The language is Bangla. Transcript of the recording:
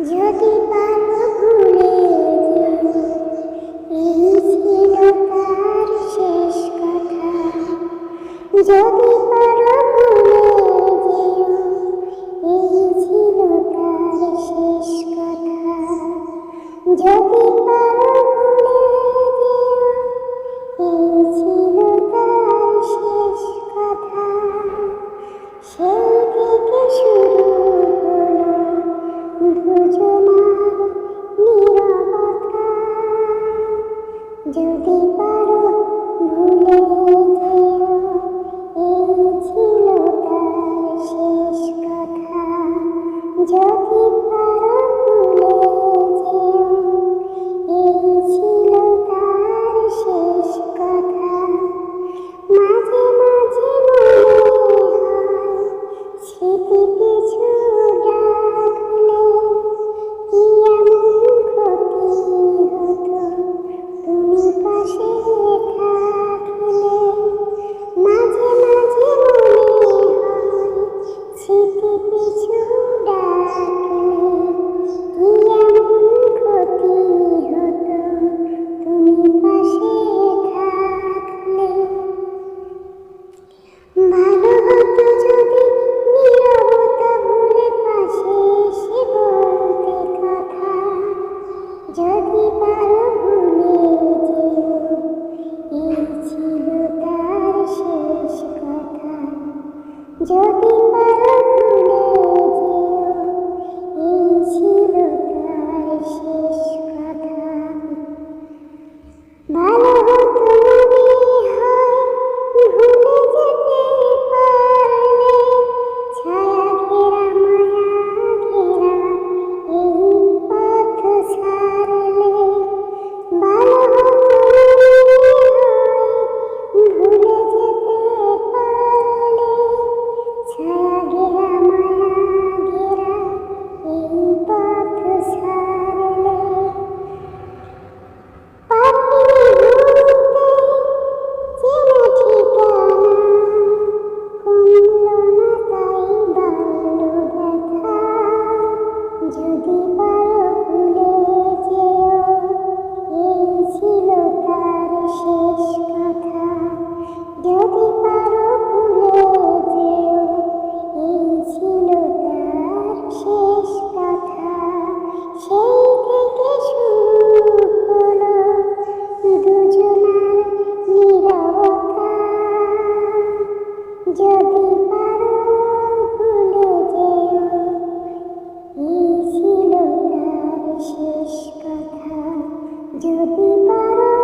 যদি পারো ভুলে এই ছিল তার শেষ কথা। যদি পারো ভুলে এই ছিল তার শেষ কথা। যদি পারো Deepa. जो कि परम ছিল তার শেষ কথা। যদি পারো ভুলে যেও, এই ছিল তার শেষ কথা। সেই থেকে শুরু হলো দুজনার নিরবতা। যদি me parar.